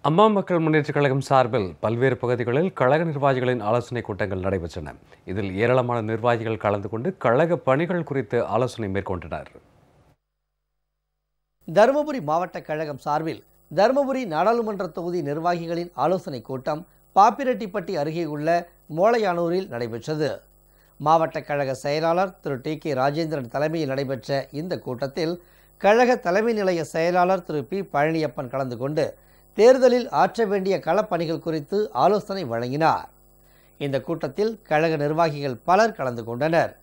அம்மா மக்கள் முன்னேற்றக் கழகம் சார்பில் பல்வேறு பகுதிகளில் கழக நிர்வாகிகளின் ஆலோசனைக் கூட்டங்கள் நடைபெற்றன. இதில் ஏராளமான நிர்வாகிகள் கலந்து கொண்டு கழக பணிகள் குறித்து ஆலோசனை மேற்கொண்டனர். தருமபுரி மாவட்ட கழகம் சார்பில் தருமபுரி நாடாளுமன்ற தொகுதி நிர்வாகிகளின் ஆலோசனைக் கூட்டம் பாப்பிரெட்டிப்பட்டி அருகே உள்ள மோளையானூரில் நடைபெற்றது. மாவட்ட கழக செயலாளர் திரு. டி. கே. ராஜேந்திரன் தலைமையில் நடைபெற்ற இந்த கூட்டத்தில் கழக தலைமை நிலைய செயலாளர் திரு. பி. பழனியப்பன் கலந்து கொண்டு தேர்தலில் ஆற்ற வேண்டிய களப்பணிகள் குறித்து ஆலோசனை வழங்கினார். இந்த கூட்டத்தில் கழக நிர்வாகிகள் பலர் கலந்து கொண்டனர்.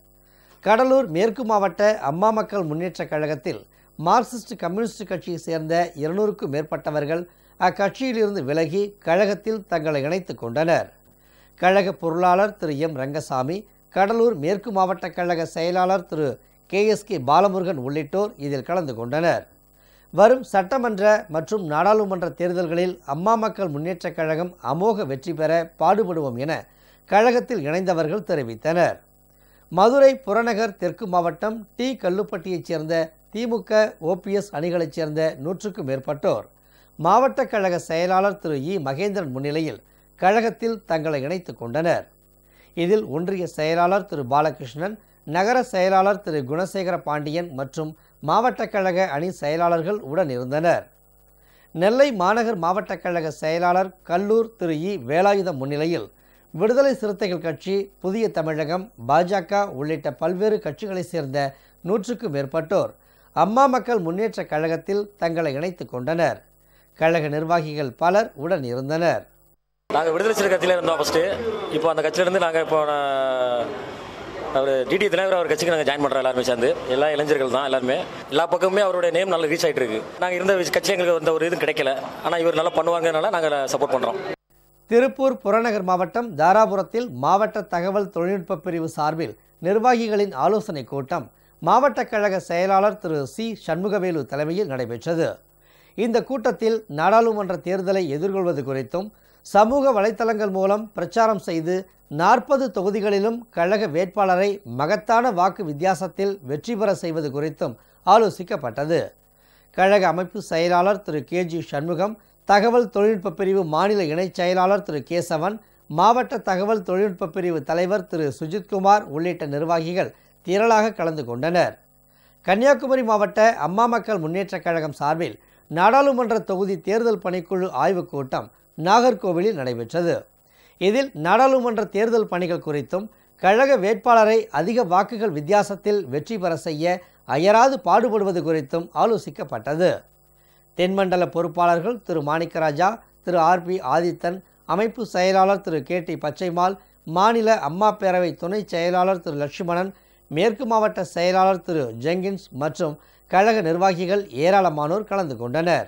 கடலூர் மேற்கு மாவட்ட அம்மா மக்கள் முன்னேற்றக் கழகத்தில் மார்க்சிஸ்ட் கம்யூனிஸ்ட் கட்சியைச் சேர்ந்த இருநூறுக்கும் மேற்பட்டவர்கள் அக்கட்சியிலிருந்து விலகி கழகத்தில் தங்களை இணைத்துக் கொண்டனர். கழக பொருளாளர் திரு எம் ரங்கசாமி கடலூர் மேற்கு மாவட்ட கழக செயலாளர் Thiru K S K Balamurugan உள்ளிட்டோர் இதில் கலந்து கொண்டனர். வரும் சட்டமன்ற மற்றும் நாடாளுமன்ற தேர்தல்களில் அம்மா மக்கள் முன்னேற்றக் கழகம் அமோக வெற்றி பெற பாடுபடுவோம் என கழகத்தில் இணைந்தவர்கள் தெரிவித்தனர். மதுரை புறநகர் தெற்கு மாவட்டம் டி. கல்லுப்பட்டியைச் சேர்ந்த திமுக ஓபிஎஸ் அணிகளைச் சேர்ந்த நூற்றுக்கும் மேற்பட்டோர். மாவட்ட கழக செயலாளர் திரு. இ. மகேந்திரன் முன்னிலையில் கழகத்தில் தங்களை இணைத்துக் கொண்டனர். இதில் ஒன்றிய செயலாளர் திரு. பாலகிருஷ்ணன் நகர செயலாளர் திரு. குணசேகர பாண்டியன் மற்றும் மாவட்ட கழக அணி செயலாளர்கள் உடன் இருந்தனர். நெல்லை மாநகர் மாவட்ட கழக செயலாளர் கல்லூர் திரு இ. வேலாயுதம் முன்னிலையில் விடுதலை சிறுத்தைகள் கட்சி புதிய தமிழகம் பாஜக உள்ளிட்ட பல்வேறு கட்சிகளைச் சேர்ந்த நூற்றுக்கும் மேற்பட்டோர் அம்மா மக்கள் முன்னேற்ற கழகத்தில் தங்களை இணைத்துக் கொண்டனர். கழக நிர்வாகிகள் பலர் உடன் இருந்தனர். நாங்கள் விடுதலை சிறு கட்சியில் இருந்தோம் ஃபஸ்ட்டு இப்போ அந்த கட்சியிலேருந்து நாங்கள் இப்போ அவர் டிடி தலைவர் அவர் கட்சிக்கு நாங்கள் ஜாயின் பண்ணுறோம் எல்லாருமே சேர்ந்து. எல்லா இளைஞர்கள் தான் எல்லாருமே. எல்லா பக்கமுமே அவருடைய நேம் நல்லா ரீச் ஆகிட்டு இருக்கு. நாங்கள் இருந்த கட்சி எங்களுக்கு எந்த ஒரு இதுவும் கிடைக்கல. ஆனால் இவர் நல்லா பண்ணுவாங்கனால நாங்கள் சப்போர்ட் பண்ணுறோம் திருப்பூர் புறநகர் மாவட்டம் தாராபுரத்தில் மாவட்ட தகவல் தொழில்நுட்ப பிரிவு சார்பில் நிர்வாகிகளின் ஆலோசனைக் கூட்டம் மாவட்ட கழக செயலாளர் திரு சி சண்முகவேலு தலைமையில் நடைபெற்றது. இந்த கூட்டத்தில் நாடாளுமன்ற தேர்தலை எதிர்கொள்வது குறித்தும் சமூக வலைத்தளங்கள் மூலம் பிரச்சாரம் செய்து நாற்பது தொகுதிகளிலும் கழக வேட்பாளரை மகத்தான வாக்கு வித்தியாசத்தில் வெற்றி பெற செய்வது குறித்தும் ஆலோசிக்கப்பட்டது. கழக அமைப்பு செயலாளர் திரு. கே. ஜி. சண்முகம் தகவல் தொழில்நுட்ப பிரிவு மாநில இணைச் செயலாளர் திரு. கேசவன் மாவட்ட தகவல் தொழில்நுட்ப பிரிவு தலைவர் திரு. சுஜித்குமார் உள்ளிட்ட நிர்வாகிகள் திரளாக கலந்து கொண்டனர். கன்னியாகுமரி மாவட்ட அம்மா மக்கள் முன்னேற்றக் கழகம் சார்பில் நாடாளுமன்ற தொகுதி தேர்தல் பணிக்குழு ஆய்வுக் கூட்டம் நாகர்கோவிலில் நடைபெற்றது. இதில் நாடாளுமன்ற தேர்தல் பணிகள் குறித்தும் கழக வேட்பாளரை அதிக வாக்குகள் வித்தியாசத்தில் வெற்றி பெற செய்ய அயராது பாடுபடுவது குறித்தும் ஆலோசிக்கப்பட்டது. தென்மண்டல பொறுப்பாளர்கள் திரு. மாணிக்கராஜா திரு. ஆர். பி. ஆதித்தன் அமைப்பு செயலாளர் திரு. கே. டி. பச்சைமால் மாநில அம்மா பேரவை துணை செயலாளர் திரு. லட்சுமணன் மேற்கு மாவட்ட செயலாளர் திரு ஜெங்கின்ஸ் மற்றும் கழக நிர்வாகிகள் ஏராளமானோர் கலந்து கொண்டனர்.